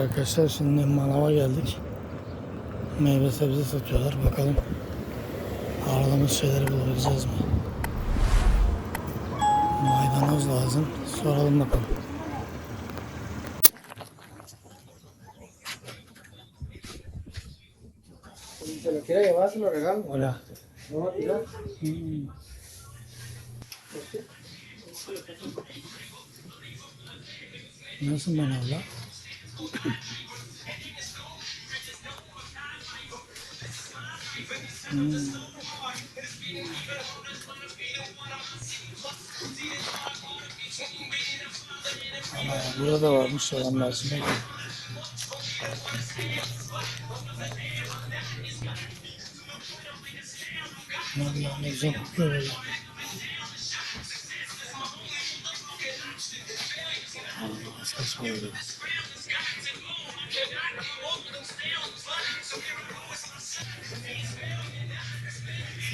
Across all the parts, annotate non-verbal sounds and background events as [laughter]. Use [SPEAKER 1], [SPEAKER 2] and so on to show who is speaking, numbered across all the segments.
[SPEAKER 1] Arkadaşlar şimdi manava geldik. Meyve sebze satıyorlar. Bakalım aradığımız şeyleri bulabileceğiz mi? Maydanoz lazım. Soralım bakalım. Hola.
[SPEAKER 2] Tirar.
[SPEAKER 1] Nasıl manav la? Hmm. Burada varmış Mersin'e. Ne bileyim ne güzel kokuyor böyle. Allah saçma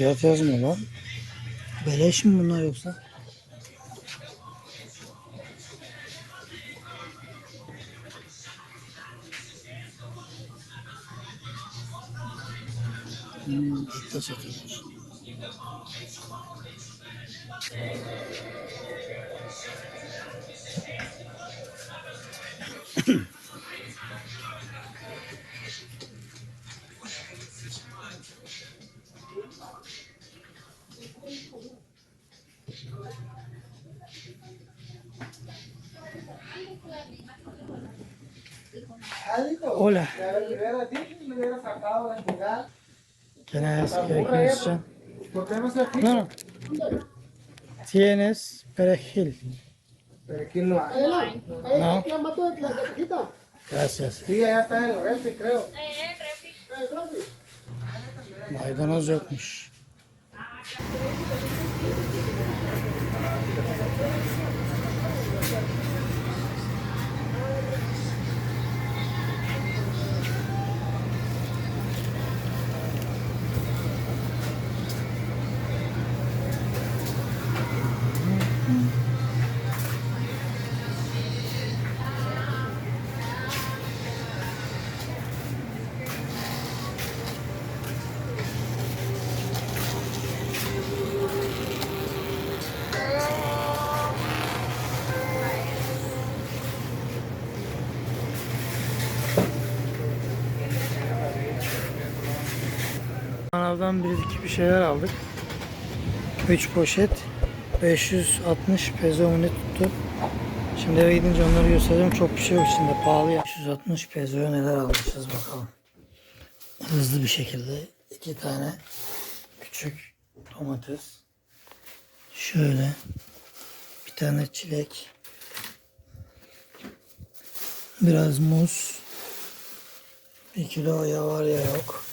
[SPEAKER 1] Fiyat yazmıyor lan. Beleş mi bunlar yoksa? Hmm, ette satıyorlar.
[SPEAKER 2] Ah,
[SPEAKER 1] Hola. ¿Quién
[SPEAKER 2] es? ¿Quién no.
[SPEAKER 1] Tienes perejil.
[SPEAKER 2] Perejil no hay.
[SPEAKER 1] No. Gracias.
[SPEAKER 2] Sí, ya está en el refri, creo.
[SPEAKER 1] Maydanoz. Manavdan bir iki bir şeyler aldık. 3 poşet 560 peso mu ne tuttu. Şimdi eve gidince onları göstereceğim. Çok bir şey yok içinde. Pahalı ya. 560 pesoya neler almışız bakalım. Hızlı bir şekilde iki tane küçük domates. Şöyle bir tane çilek. Biraz muz. Bir kilo ya var ya yok.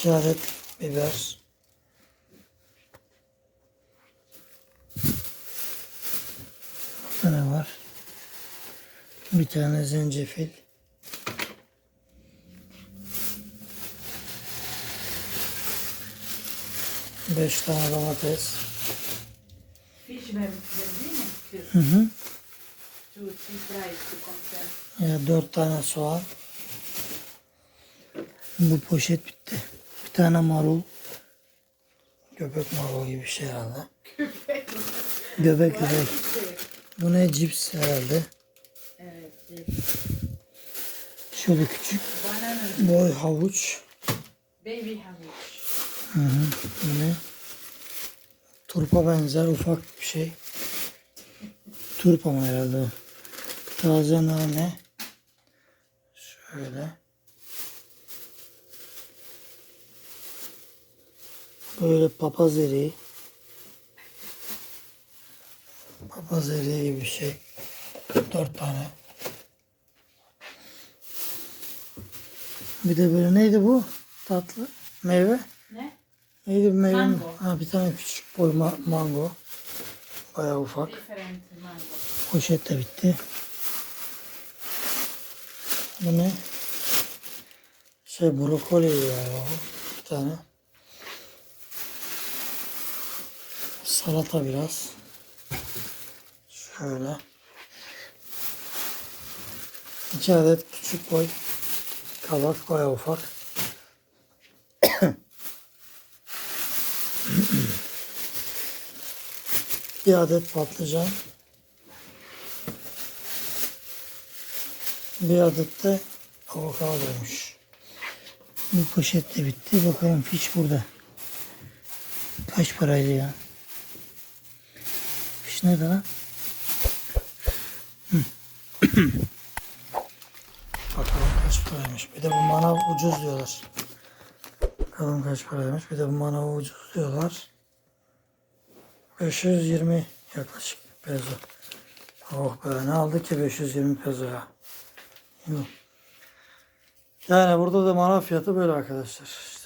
[SPEAKER 1] İki adet biber. Burada ne var? Bir tane zencefil. Beş tane domates. Hı hı.
[SPEAKER 3] Traz, tu compra.
[SPEAKER 1] Ya dört tane soğan. Bu poşet bitti. Bir tane marul. Göbek marul gibi bir şey herhalde. Göbek göbek. Bu ne cips herhalde.
[SPEAKER 3] Evet,
[SPEAKER 1] Şöyle küçük
[SPEAKER 3] banana,
[SPEAKER 1] boy havuç.
[SPEAKER 3] baby havuç.
[SPEAKER 1] Hı hı. Bu ne? Turpa benzer ufak bir şey. Turpa mı herhalde? Taze nane. Şöyle. Böyle papaz eriği. Papaz eriği gibi bir şey. Dört tane. Bir de böyle neydi bu? Tatlı. Meyve.
[SPEAKER 3] Ne?
[SPEAKER 1] Neydi bu meyve?
[SPEAKER 3] Mango.
[SPEAKER 1] Ha, bir tane küçük boy ma- mango. Bayağı ufak. Poşet de bitti. Bu ne? Şey brokoli ya. Bir tane. Salata biraz. Şöyle. İki adet küçük boy kabak baya ufak. [clears throat] Bir adet patlıcan. Bir adet de avokadoymuş. Bu poşet de bitti. Bakalım fiş burada. Kaç paraydı ya? Fiş nerede. Bakalım kaç paraymış. Bir de bu manav ucuz diyorlar. Bakalım kaç paraymış. Bir de bu manav ucuz diyorlar. 520 yaklaşık peso. Oh be ne aldı ki 520 peso ya. Yani burada da manav fiyatı böyle arkadaşlar.